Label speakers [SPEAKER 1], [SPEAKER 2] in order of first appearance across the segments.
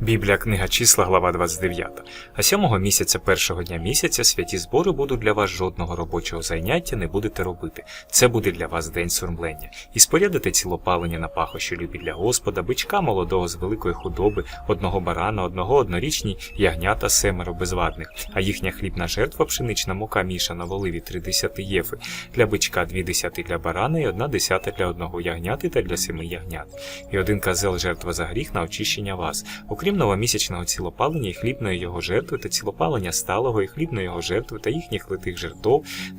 [SPEAKER 1] Біблія книга числа, глава 29. А сьомого місяця першого дня місяця святі збори будуть для вас жодного робочого заняття не будете робити. Це буде для вас день сурмлення. І спорядите цілопалення на пахощі любі для Господа, бичка молодого з великої худоби, одного барана, одного однорічні ягнята, семеро безвадних, а їхня хлібна жертва пшенична мука мішана в оливі три десяти єфи, для бичка дві десяти для барана і одна десята для одного ягняти та для семи ягнят. І один козел жертва за гріх на очищення вас. Окрім новомісячного цілопалення і хлібної його жертви та цілопалення сталого і хлібної його жертви та їхніх литих жертв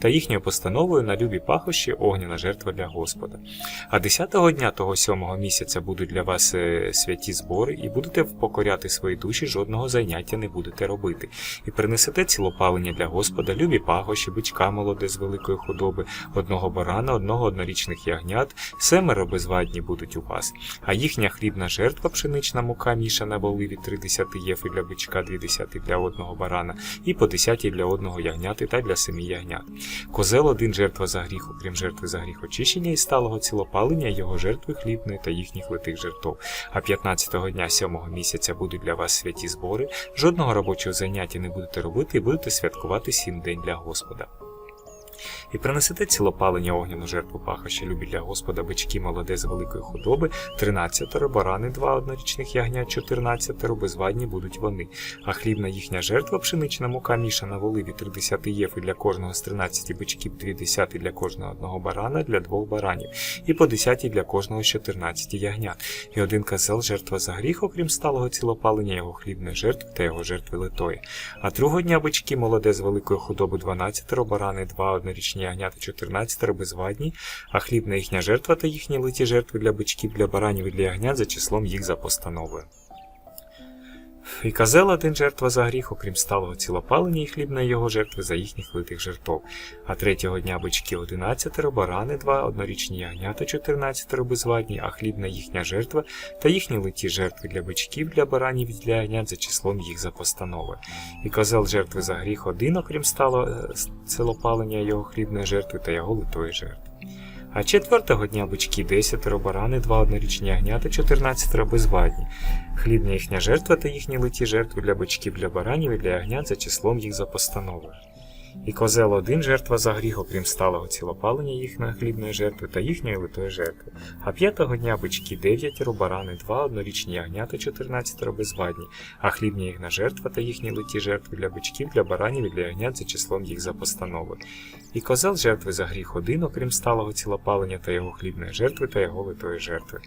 [SPEAKER 1] та їхньою постановою на любі пахощі огняна жертва для Господа. А десятого дня того сьомого місяця будуть для вас е, святі збори, і будете покоряти свої душі, жодного заняття не будете робити. І принесете цілопалення для Господа, любі пахощі, бичка молоде з великої худоби, одного барана, одного однорічних ягнят, семеро безвадні будуть у вас. А їхня хлібна жертва, пшенична мука мішана в оливі три єфи для бичка, дві десяти для одного барана, і по десятій для одного ягняти та для семи ягнят. Козел один жертва за гріх, окрім жертви за гріх очищення і сталого цілопалення, його жертви хлібної та їхніх литих жертв. А 15-го дня сьомого місяця будуть для вас святі збори, жодного робочого заняття не будете робити і будете святкувати сім день для Господа. І принесете цілопалення огняну жертву пахоща любі для Господа бички молоде з великої худоби, 13 барани, два однорічних ягнят, 14 безвадні будуть вони. А хлібна їхня жертва, пшенична мука мішана в оливі 30 єфи для кожного з 13 бичків, 2 десяти для кожного одного барана, для двох баранів, і по 10 для кожного з 14 ягнят. І один козел жертва за гріх, окрім сталого цілопалення його хлібної жертви та його жертви литої. А другого дня бички молоде з великої худоби 12 барани, два однорічні ягнята 14 безвадні, а хлібна їхня жертва та їхні литі жертви для бичків, для баранів і для ягнят за числом їх за постановою. І козел один жертва за гріх, окрім сталого цілопалення і хлібної його жертви за їхніх литих жертв. А третього дня бички 11, барани 2, однорічні ягнята 14 безвадні, а хлібна їхня жертва та їхні литі жертви для бичків, для баранів і для ягнят за числом їх за постановою. І козел жертви за гріх один, окрім сталого е, цілопалення його хлібної жертви та його литої жертви. А четвертого дня бички 10 барани, два однорічні ягнята, 14 безвадні. Хлібна їхня жертва та їхні литі жертви для бичків, для баранів і для ягнят за числом їх за постановою. І козел один жертва за гріх, окрім сталого цілопалення їхньої хлібної жертви та їхньої литої жертви. А п'ятого дня бички 9, барани, два однорічні ягнята, 14 безвадні, а хлібна їхня жертва та їхні литі жертви для бичків, для баранів і для ягнят за числом їх за постановою. І козел жертви за гріх один, окрім сталого цілопалення та його хлібної жертви та його литої жертви.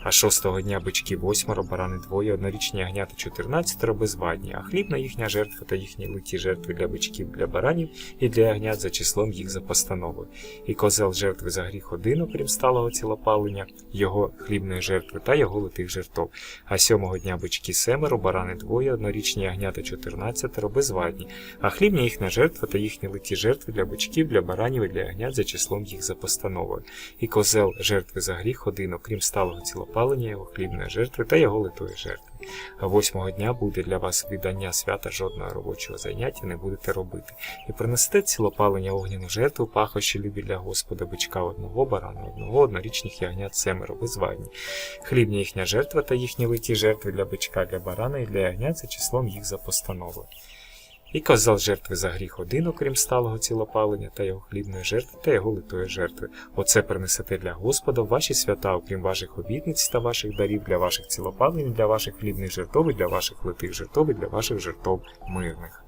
[SPEAKER 1] А шостого дня бички восьмеро, барани двоє, однорічні ягнята 14 безвадні, а хлібна їхня жертва та їхні литі жертви для бичків, для баранів і для ягнят за числом їх за постановою. І козел жертви за гріх один, окрім сталого цілопалення, його хлібної жертви та його литих жертв. А сьомого дня бички семеро, барани двоє, однорічні ягнята 14 безвадні, а хлібна їхня жертва та їхні литі жертви для бичків, для баранів і для ягнят за числом їх за постановою. І козел жертви за гріх один, окрім сталого цілопалення, його хлібної жертви та його литої жертви. Восьмого дня буде для вас віддання свята жодного робочого заняття не будете робити. І принесете цілопалення огняну жертву, пахощі любі для Господа, бичка одного барана, одного однорічних ягнят семеро безвадні. Хлібня їхня жертва та їхні литі жертви для бичка, для барана і для ягнят за числом їх за постановою. І козел жертви за гріх один, окрім сталого цілопалення та його хлібної жертви та його литої жертви. Оце принесете для Господа ваші свята, окрім ваших обітниць та ваших дарів для ваших цілопалень, для ваших хлібних жертов, для ваших литих жертв, і для ваших жертв мирних.